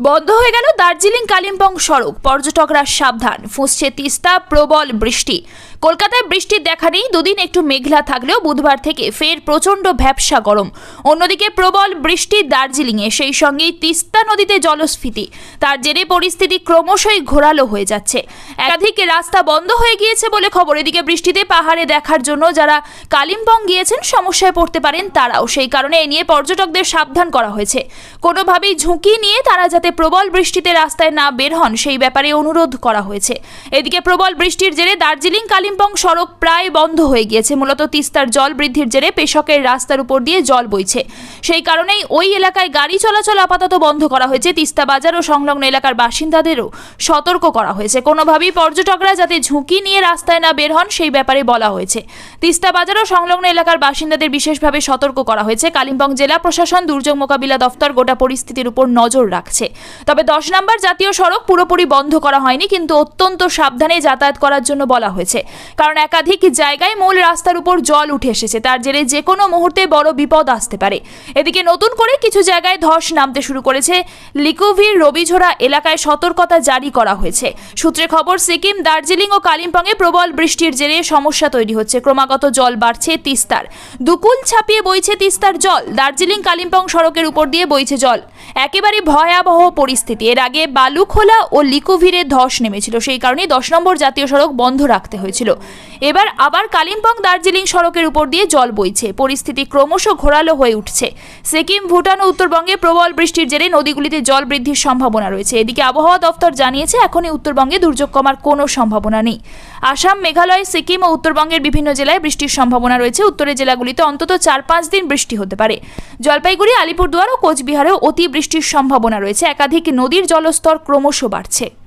বন্ধ হয়ে গেল দার্জিলিং কালিম্পং সড়ক। পর্যটকরা সাবধান। ফুঁসছে তিস্তা, প্রবল বৃষ্টি। কলকাতায় বৃষ্টির দেখা নেই। দুদিন একটু মেঘলা থাকলেও বুধবার থেকে ফের প্রচণ্ড ভ্যাবসা গরম। অন্যদিকে প্রবল বৃষ্টি দার্জিলিংয়ে। সেই সঙ্গেই তিস্তা নদীতে জলস্ফীতি। তার জেরে পরিস্থিতি ক্রমশই ঘোরালো হয়ে যাচ্ছে। একাধিক রাস্তা বন্ধ হয়ে গিয়েছে বলে খবর। এদিকে বৃষ্টিতে পাহাড়ে দেখার জন্য যারা কালিম্পং গিয়েছেন, সমস্যায় পড়তে পারেন তারাও। সেই কারণে এ নিয়ে পর্যটকদের সাবধান করা হয়েছে। কোনোভাবেই ঝুঁকি নিয়ে তারা যাতে প্রবল বৃষ্টিতে রাস্তায় না বের হন, সেই ব্যাপারে অনুরোধ করা হয়েছে। এদিকে প্রবল বৃষ্টির জেরে দার্জিলিং কালিম্পং সড়ক প্রায় বন্ধ হয়ে গিয়েছে। মূলত তিস্তার জল বৃদ্ধির জেরে পেশকের রাস্তার উপর দিয়ে জল বইছে। সেই কারণেই ওই এলাকায় গাড়ি চলাচল আপাতত বন্ধ করা হয়েছে। তিস্তা বাজার ও সংলগ্ন এলাকার বাসিন্দাদেরও সতর্ক করা হয়েছে। কোনোভাবেই পর্যটকরা যাতে ঝুঁকি নিয়ে রাস্তায় না বের হন, সেই ব্যাপারে বলা হয়েছে। তিস্তা বাজার ও সংলগ্ন এলাকার বাসিন্দাদের বিশেষভাবে সতর্ক করা হয়েছে। কালিম্পং জেলা প্রশাসন দুর্যোগ মোকাবিলা দফতর গোটা পরিস্থিতির উপর নজর রাখছে। তবে দশ নম্বর জাতীয় সড়ক পুরোপুরি বন্ধ করা হয়নি, কিন্তু অত্যন্ত সাবধানে যাতায়াত করার জন্য বলা হয়েছে। কারণ একাধিক জায়গায় মূল রাস্তার উপর জল উঠে এসেছে। তার জেরে যে কোনো মুহূর্তে বড় বিপদ আসতে পারে। এদিকে নতুন করে কিছু জায়গায় ধস নামতে শুরু করেছে। লিকুভির রবিঝোড়া এলাকায় সতর্কতা জারি করা হয়েছে। সূত্রে খবর, সিকিম, দার্জিলিং ও কালিম্পংয়ে প্রবল বৃষ্টির জেরে সমস্যা তৈরি হচ্ছে। ক্রমাগত জল বাড়ছে তিস্তার। দুকুল ছাপিয়ে বইছে তিস্তার জল। দার্জিলিং কালিম্পং সড়কের উপর দিয়ে বইছে জল। একেবারে ভয়াবহ পরিস্থিতি। এর আগে বালুখোলা ও লিকুভিরে ধস নেমেছিল। সেই কারণে দশ নম্বর জাতীয় সড়ক বন্ধ রাখতে হয়েছিল। এবার আবার কালিম্পং দার্জিলিং সড়কের উপর দিয়ে জল বইছে। পরিস্থিতি ক্রমশ ঘোরালো হয়ে উঠছে। সিকিম, ভুটান ও উত্তরবঙ্গে প্রবল বৃষ্টির জেরে নদীগুলিতে জল বৃদ্ধির সম্ভাবনা রয়েছে। এদিকে আবহাওয়া দফতর জানিয়েছে, এখনই উত্তরবঙ্গে দুর্যোগ কমার কোনো সম্ভাবনা নেই। আসাম, মেঘালয়, সিকিম ও উত্তরবঙ্গের বিভিন্ন জেলায় বৃষ্টির সম্ভাবনা রয়েছে। উত্তরের জেলাগুলিতে অন্তত চার পাঁচ দিন বৃষ্টি হতে পারে। জলপাইগুড়ি, আলিপুরদুয়ার ও কোচবিহারেও অতিবৃষ্টির সম্ভাবনা রয়েছে। একাধিক নদীর জলস্তর ক্রমশ বাড়ছে।